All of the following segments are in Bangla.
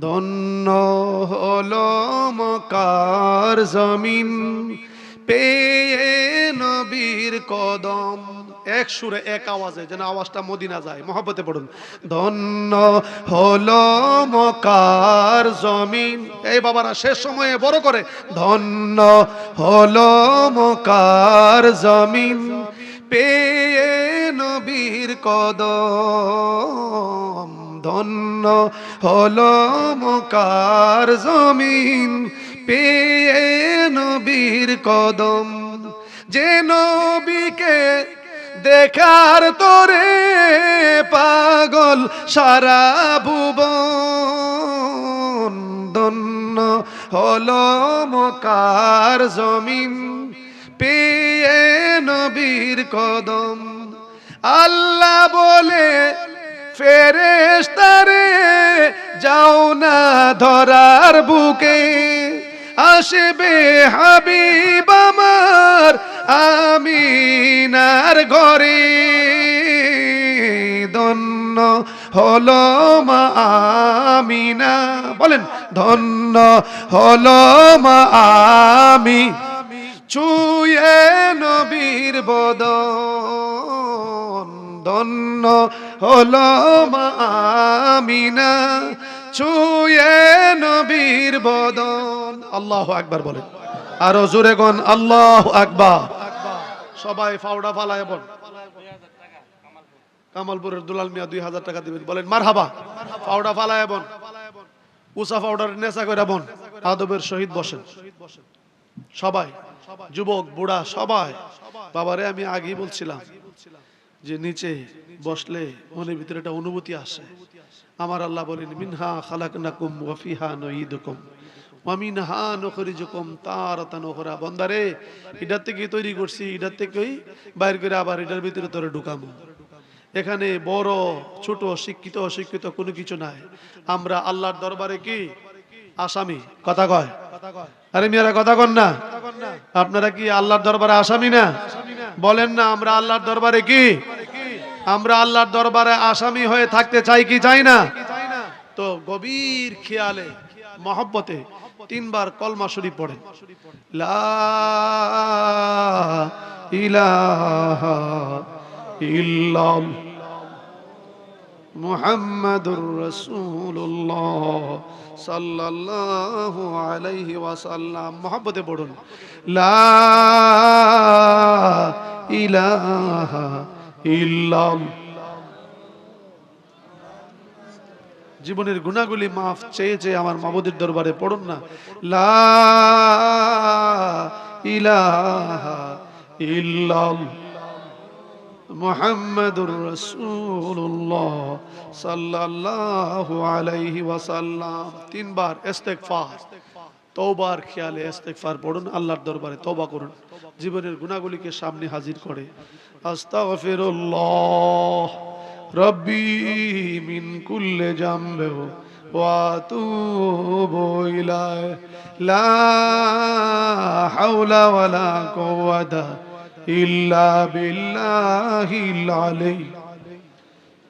ধন্য হলো মকার জমিন, পেয়ে নবীর কদম। এক সুরে এক আওয়াজে যেন আওয়াজটা মদিনা যায়। মহব্বতে পড়ুন। ধন্য হলো মকার জমিন। এই বাবারা, শেষ সময়ে বড় করে। ধন্য হলো মকার জমিন, পেয়ে নবীর কদম। ধন্য হলো মকার জমিন। পেয়ে নবীর কদম। যে নবীকে দেখার তোরে পাগল সারা ভুবন। ধন্য হলো মকার জমিন। পেয়ে নবীর কদম। আল্লাহ বলে ফেরেস্তারে যাও না ধরার বুকে, আসবে হাবিব আমার আমিনার ঘরে। ধন্য হলো মা আমিনা, বলেন, ধন্য হলো মা আমি ছুয়ে নবীর বদন। ধন্য হলো মা আমিনা, ছুয়ে নবীর বদন। আল্লাহ আকবার বলেন। আরও জোরে গন আল্লাহ আকবার। সবাই ফাউডা ফালায় বল। কামালপুরের দুলাল মিয়া দুই হাজার টাকা দিবেন। বলেন মার হাবা ফাউডা ফালায় বন উষা পাউডার নেশা করে বন আদবের শহীদ বসেন। সবাই, যুবক, বুড়া, সবাই। বাবারে, আমি আগেই বলছিলাম। যে নিচে বসলে মনের ভিতরে একটা অনুভূতি আসে। আমার আল্লাহ বলেন, মিনহা খালাকনাকুম ওয়া ফিহা নুঈদুকুম। ওয়া মিনহা নুখরিজুকুম তারাতান বন্দারে, এটার থেকে তৈরি করছি, এটার থেকেই বাইর করে আবার এটার ভিতরে তোরে ঢুকামো এখানে বড়, ছোট, শিক্ষিত, অশিক্ষিত কোনো কিছু নাই। আমরা আল্লাহর দরবারে কি? আসামি। কথা কয়। আরে মেয়েরা, কথা কন না। আপনারা কি আল্লাহর দরবারে আসামি না? বলেন না, আমরা আল্লাহর দরবারে কি? আমরা আল্লাহর দরবারে আসামি হয়ে থাকতে চাই কি চাই না? তো গভীর খেয়ালে, মহব্বতে তিনবার কলমা শরীফ পড়েন। লা মুহাম্মাদুর রাসূলুল্লাহ সাল্লাল্লাহু আলাইহি ওয়াসাল্লাম। মহব্বতে পড়ুন। লা ইলাহা ইল্লাল্লাহ। জীবনের গুণাগুলি মাফ চেয়ে চেয়ে আমার মাবুদের দরবারে পড়ুন না। লা ইলাহা ইল্লাল্লাহ। মুহাম্মাদুর রাসূলুল্লাহ সাল্লাল্লাহু আলাইহি ওয়াসাল্লাম। তিনবার ইস্তেগফার। তওবার খেয়ালে ইস্তেগফার পড়ুন, আল্লাহর দরবারে তবা করুন। জীবনের গুনাহগুলিকে সামনে হাজির করে। রব্বি মিন কুল্লি জামবে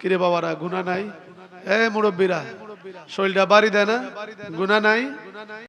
কিরে বাবারা, গুনাহ নাই? এ মুরব্বীরা, শরীরটা বাড়ি দেয় না? গুনাহ নাই?